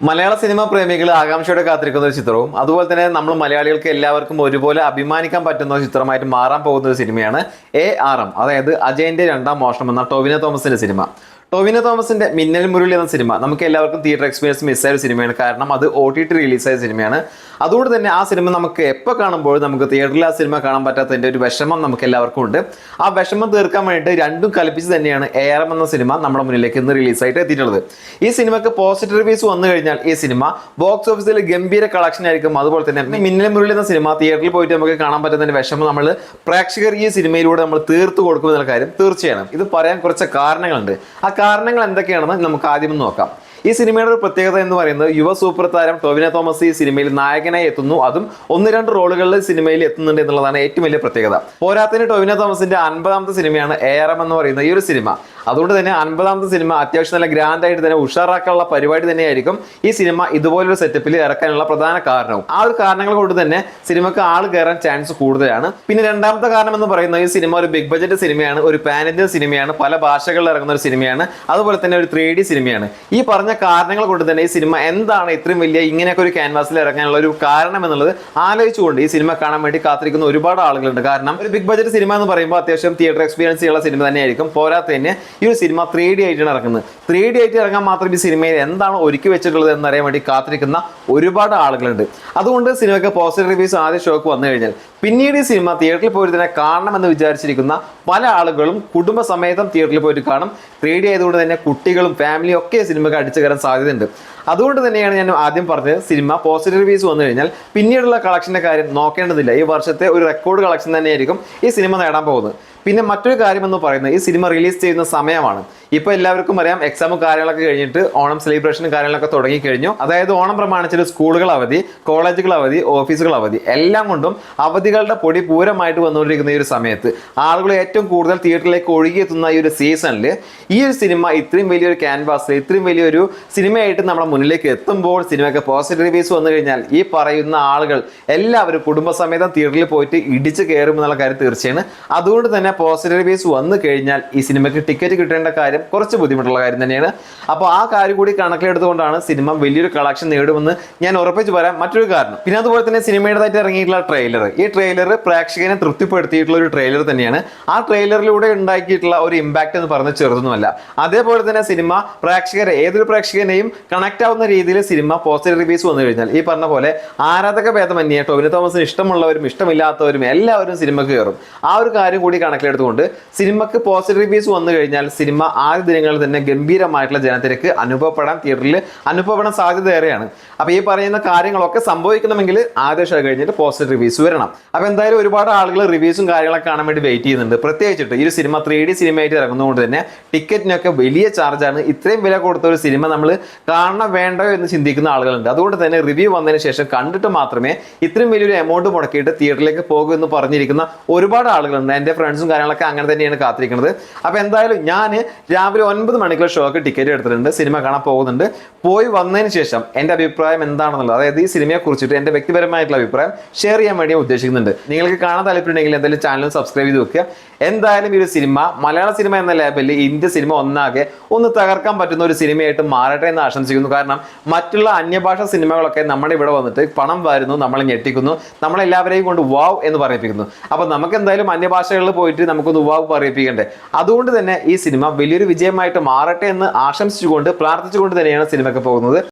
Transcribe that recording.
മലയാള cinema പ്രേമികൾ ആകാംക്ഷയോടെ കാത്തിരിക്കുന്ന ഒരു ചിത്രവും അതുപോലെ തന്നെ നമ്മൾ മലയാളികൾക്ക് എല്ലാവർക്കും ഒരുപോലെ അഭിമാനിക്കാൻ പറ്റുന്ന ഒരു ചിത്രമായിട്ട് മാറാൻ പോകുന്ന ഒരു സിനിമയാണ് എ ആർ എം അതായത് അജയന്റെ രണ്ടാം മോഷണം എന്ന ടോവിനോ തോമസിന്റെ സിനിമ. ടോവിനോ തോമസിന്റെ മിന്നൽ മുരളി എന്ന സിനിമ. നമുക്ക് എല്ലാവർക്കും തിയേറ്റർ എക്സ്പീരിയൻസ് മിസ്സായ ഒരു സിനിമയാണ്. കാരണം അത് ഒ ടി ടി റിലീസായ സിനിമയാണ്. അതുകൊണ്ട് തന്നെ ആ സിനിമ നമുക്ക് എപ്പോൾ കാണുമ്പോൾ നമുക്ക് തിയേറ്ററിൽ ആ സിനിമ കാണാൻ പറ്റാത്തതിന്റെ ഒരു വിഷമം നമുക്ക് എല്ലാവർക്കും ഉണ്ട്. ആ വിഷമം തീർക്കാൻ വേണ്ടിയിട്ട് രണ്ടും കൽപ്പിച്ച് തന്നെയാണ് എ ആർ എം എന്ന സിനിമ നമ്മുടെ മുന്നിലേക്ക് ഇന്ന് റിലീസായിട്ട് എത്തിയിട്ടുള്ളത്. ഈ സിനിമക്ക് പോസിറ്റീവ് റിവ്യൂസ് വന്നു കഴിഞ്ഞാൽ ഈ സിനിമ ബോക്സ് ഓഫീസിൽ ഗംഭീര കളക്ഷൻ ആയിരിക്കും. അതുപോലെ തന്നെ മിന്നൽ മുരളി എന്ന സിനിമ തിയേറ്ററിൽ പോയിട്ട് നമുക്ക് കാണാൻ പറ്റുന്നതിന്റെ വിഷമം നമ്മൾ പ്രേക്ഷകർ ഈ സിനിമയിലൂടെ നമ്മൾ തീർത്തു കൊടുക്കുമെന്നുള്ള കാര്യം തീർച്ചയാണ്. ഇത് പറയാൻ കുറച്ച് കാരണങ്ങളുണ്ട്. ആ കാരണങ്ങൾ എന്തൊക്കെയാണെന്ന് നമുക്ക് ആദ്യം നോക്കാം. ഈ സിനിമയുടെ ഒരു പ്രത്യേകത എന്ന് പറയുന്നത് യുവ സൂപ്പർ താരം ടോവിന തോമസ് ഈ സിനിമയിൽ നായകനായി എത്തുന്നു. അതും ഒന്ന് രണ്ട് റോളുകളിൽ സിനിമയിൽ എത്തുന്നുണ്ട് എന്നുള്ളതാണ് ഏറ്റവും വലിയ പ്രത്യേകത. പോരാത്തിന് ടോവിന തോമസിന്റെ അൻപതാമത്തെ സിനിമയാണ് എ ആർ എം എന്ന് പറയുന്ന ഈ ഒരു സിനിമ. അതുകൊണ്ട് തന്നെ അൻപതാമത്തെ സിനിമ അത്യാവശ്യം നല്ല ഗ്രാൻഡ് ആയിട്ട് തന്നെ ഉഷാറാക്കാനുള്ള പരിപാടി തന്നെയായിരിക്കും ഈ സിനിമ ഇതുപോലൊരു സെറ്റപ്പിൽ ഇറക്കാനുള്ള പ്രധാന കാരണവും. ആ ഒരു കാരണങ്ങൾ കൊണ്ട് തന്നെ സിനിമക്ക് ആൾ കയറാൻ ചാൻസ് കൂടുതലാണ്. പിന്നെ രണ്ടാമത്തെ കാരണം എന്ന് പറയുന്നത് ഈ സിനിമ ഒരു ബിഗ് ബജറ്റ് സിനിമയാണ് ഒരു പാൻ ഇന്ത്യൻ സിനിമയാണ് പല ഭാഷകളിൽ ഇറങ്ങുന്ന ഒരു സിനിമയാണ് അതുപോലെ തന്നെ ഒരു ത്രീ ഡി സിനിമയാണ്. ഈ പറഞ്ഞ കാരണങ്ങൾ കൊണ്ട് തന്നെ ഈ സിനിമ എന്താണ് ഇത്രയും വലിയ ഇങ്ങനെയൊക്കെ ഒരു ക്യാൻവാസിൽ ഇറങ്ങാനുള്ള ഒരു കാരണം എന്നുള്ളത് ആലോചിച്ചുകൊണ്ട് ഈ സിനിമ കാണാൻ വേണ്ടി കാത്തിരിക്കുന്ന ഒരുപാട് ആളുകളുണ്ട്. കാരണം ഒരു ബിഗ് ബഡ്ജറ്റ് സിനിമ എന്ന് പറയുമ്പോൾ അത്യാവശ്യം തിയേറ്റർ എക്സ്പീരിയൻസ് ഉള്ള സിനിമ തന്നെയായിരിക്കും. പോരാത്തതിന് ഈ ഒരു സിനിമ ത്രീ ഡി ആയിട്ടാണ് ഇറങ്ങുന്നത്. ത്രീ ഡി ആയിട്ട് ഇറങ്ങാൻ മാത്രം ഈ സിനിമയിൽ എന്താണ് ഒരുക്കി വെച്ചിട്ടുള്ളത് എന്നറിയാൻ വേണ്ടി കാത്തിരിക്കുന്ന ഒരുപാട് ആളുകളുണ്ട്. അതുകൊണ്ട് സിനിമയ്ക്ക് പോസിറ്റീവ് റിവ്യൂസ് ആദ്യ ഷോക്ക് വന്നു കഴിഞ്ഞാൽ പിന്നീട് ഈ സിനിമ തിയേറ്ററിൽ പോയി തന്നെ കാണണമെന്ന് വിചാരിച്ചിരിക്കുന്ന പല ആളുകളും കുടുംബസമേതം തിയേറ്ററിൽ പോയിട്ട് കാണും. ത്രീ ഡി ആയതുകൊണ്ട് തന്നെ കുട്ടികളും ഫാമിലിയും ഒക്കെ സിനിമയ്ക്ക് അടിച്ചു കയറാൻ സാധ്യതയുണ്ട്. അതുകൊണ്ട് തന്നെയാണ് ഞാൻ ആദ്യം പറഞ്ഞത് സിനിമ പോസിറ്റീവ് റിവ്യൂസ് വന്നു കഴിഞ്ഞാൽ പിന്നീടുള്ള കളക്ഷന്റെ കാര്യം നോക്കേണ്ടതില്ല. ഈ വർഷത്തെ ഒരു റെക്കോർഡ് കളക്ഷൻ തന്നെയായിരിക്കും ഈ സിനിമ നേടാൻ പോകുന്നത്. പിന്നെ മറ്റൊരു കാര്യം എന്ന് പറയുന്നത് ഈ സിനിമ റിലീസ് ചെയ്യുന്ന സമയമാണ്. ഇപ്പോൾ എല്ലാവർക്കും അറിയാം എക്സാമും കാര്യങ്ങളൊക്കെ കഴിഞ്ഞിട്ട് ഓണം സെലിബ്രേഷനും കാര്യങ്ങളൊക്കെ തുടങ്ങി കഴിഞ്ഞു. അതായത് ഓണം പ്രമാണിച്ചിട്ട് സ്കൂളുകൾ അവധി കോളേജുകൾ അവധി ഓഫീസുകൾ അവധി എല്ലാം കൊണ്ടും അവധികളുടെ പൊടി പൂരമായിട്ട് വന്നുകൊണ്ടിരിക്കുന്ന ഈ ഒരു സമയത്ത് ആളുകൾ ഏറ്റവും കൂടുതൽ തിയേറ്ററിലേക്ക് ഒഴുകിയെത്തുന്ന ഈ ഒരു സീസണിൽ ഈ ഒരു സിനിമ ഇത്രയും വലിയൊരു ക്യാൻവാസ് ഇത്രയും വലിയൊരു സിനിമയായിട്ട് നമ്മുടെ മുന്നിലേക്ക് എത്തുമ്പോൾ സിനിമയ്ക്ക് പോസിറ്റീവ് റിവ്യൂസ് വന്നു കഴിഞ്ഞാൽ ഈ പറയുന്ന ആളുകൾ എല്ലാവരും കുടുംബസമേതം തിയേറ്ററിൽ പോയിട്ട് ഇടിച്ച് കയറുമെന്നുള്ള കാര്യം തീർച്ചയാണ്. അതുകൊണ്ട് തന്നെ പോസിറ്റീവ് റിവ്യൂസ് വന്നു കഴിഞ്ഞാൽ ഈ സിനിമയ്ക്ക് ടിക്കറ്റ് കിട്ടേണ്ട കാര്യം കുറച്ച് ബുദ്ധിമുട്ടുള്ള കാര്യം തന്നെയാണ്. അപ്പോൾ ആ കാര്യം കൂടി കണക്കിലെടുത്തുകൊണ്ടാണ് സിനിമ വലിയൊരു കളക്ഷൻ നേടുമെന്ന് ഞാൻ ഉറപ്പിച്ച് പറയാം മറ്റൊരു കാരണം. പിന്നെ അതുപോലെ തന്നെ സിനിമയുടേതായിട്ട് ഇറങ്ങിയിട്ടുള്ള ട്രെയിലർ ഈ ട്രെയിലർ പ്രേക്ഷകനെ തൃപ്തിപ്പെടുത്തിയിട്ടുള്ള ഒരു ട്രെയിലർ തന്നെയാണ്. ആ ട്രെയിലറിലൂടെ ഉണ്ടാക്കിയിട്ടുള്ള ഒരു ഇമ്പാക്റ്റ് എന്ന് പറഞ്ഞ് ചെറുതൊന്നുമല്ല. അതേപോലെ തന്നെ സിനിമ പ്രേക്ഷകരെ ഏതൊരു പ്രേക്ഷകനെയും കണക്ട് ആവുന്ന രീതിയിൽ സിനിമ പോസിറ്റീവ് റിവ്യൂസ് വന്നു കഴിഞ്ഞാൽ ഈ പറഞ്ഞ പോലെ ആരാധക ഭേദമന്യേ ടോവിനോ തോമസിന് ഇഷ്ടമുള്ളവരും ഇഷ്ടമില്ലാത്തവരും എല്ലാവരും സിനിമക്ക് കയറും. ആ ഒരു കാര്യം കൂടി കണക്കിലെടുത്തുകൊണ്ട് സിനിമക്ക് പോസിറ്റീവ് റിവ്യൂസ് വന്നു കഴിഞ്ഞാൽ സിനിമ ആദ്യ ദിനങ്ങളിൽ തന്നെ ഗംഭീരമായിട്ടുള്ള ജനത്തിരക്ക് അനുഭവപ്പെടാൻ തിയേറ്ററിൽ അനുഭവപ്പെടാൻ സാധ്യത ഏറെയാണ് അപ്പോൾ ഈ പറയുന്ന കാര്യങ്ങളൊക്കെ സംഭവിക്കണമെങ്കിൽ ആദ്യ ഷോ കഴിഞ്ഞിട്ട് പോസിറ്റീവ് റിവ്യൂസ് വരണം. അപ്പോൾ എന്തായാലും ഒരുപാട് ആളുകൾ റിവ്യൂസും കാര്യങ്ങളൊക്കെ കാണാൻ വേണ്ടി വെയിറ്റ് ചെയ്യുന്നുണ്ട്. പ്രത്യേകിച്ചിട്ട് ഈ ഒരു സിനിമ ത്രീ ഡി സിനിമയായിട്ട് ഇറങ്ങുന്നതുകൊണ്ട് തന്നെ ടിക്കറ്റിനൊക്കെ വലിയ ചാർജാണ് ഇത്രയും വില കൊടുത്ത ഒരു സിനിമ നമ്മൾ കാണണം വേണ്ടോ എന്ന് ചിന്തിക്കുന്ന ആളുകളുണ്ട്. അതുകൊണ്ട് തന്നെ റിവ്യൂ വന്നതിന് ശേഷം കണ്ടിട്ട് മാത്രമേ ഇത്രയും വലിയൊരു എമൗണ്ട് മുടക്കിയിട്ട് തിയേറ്ററിലേക്ക് പോകുമെന്ന് പറഞ്ഞിരിക്കുന്ന ഒരുപാട് ആളുകളുണ്ട്. എന്റെ ഫ്രണ്ട്സും കാര്യങ്ങളൊക്കെ അങ്ങനെ തന്നെയാണ് കാത്തിരിക്കുന്നത്. അപ്പോൾ എന്തായാലും ഞാൻ രാവിലെ ഒൻപത് മണിക്കുള്ള ഷോക്ക് ടിക്കറ്റ് എടുത്തിട്ടുണ്ട്. സിനിമ കാണാൻ പോകുന്നുണ്ട്. പോയി വന്നതിന് ശേഷം എന്റെ അഭിപ്രായം എന്താണെന്നുള്ളത് അതായത് ഈ സിനിമയെ കുറിച്ചിട്ട് എന്റെ വ്യക്തിപരമായിട്ടുള്ള അഭിപ്രായം ഷെയർ ചെയ്യാൻ വേണ്ടി ഉദ്ദേശിക്കുന്നുണ്ട്. നിങ്ങൾക്ക് കാണാൻ താല്പര്യമുണ്ടെങ്കിൽ എന്തായാലും ചാനൽ സബ്സ്ക്രൈബ് ചെയ്ത് വെക്കുക. എന്തായാലും ഈ ഒരു സിനിമ മലയാള സിനിമ എന്ന ലേബലിൽ ഇന്ത്യ സിനിമ ഒന്നാകെ ഒന്ന് തകർക്കാൻ പറ്റുന്ന ഒരു സിനിമയായിട്ട് മാറട്ടെ എന്ന് ആശംസിക്കുന്നു. കാരണം മറ്റുള്ള അന്യഭാഷ സിനിമകളൊക്കെ നമ്മുടെ ഇവിടെ വന്നിട്ട് പണം വരുന്നു നമ്മളെ ഞെട്ടിക്കുന്നു നമ്മളെല്ലാവരെയും കൊണ്ട് വാവ് എന്ന് പറയിപ്പിക്കുന്നു. അപ്പോൾ നമുക്ക് എന്തായാലും അന്യഭാഷകളിൽ പോയിട്ട് നമുക്കൊന്ന് ഉവാവ് പറയിപ്പിക്കണ്ടേ? അതുകൊണ്ട് തന്നെ ഈ സിനിമ വലിയൊരു വിജയമായിട്ട് മാറട്ടെ എന്ന് ആശംസിച്ചുകൊണ്ട് പ്രാർത്ഥിച്ചുകൊണ്ട് തന്നെയാണ് സിനിമയ്ക്ക് പോകുന്നത്.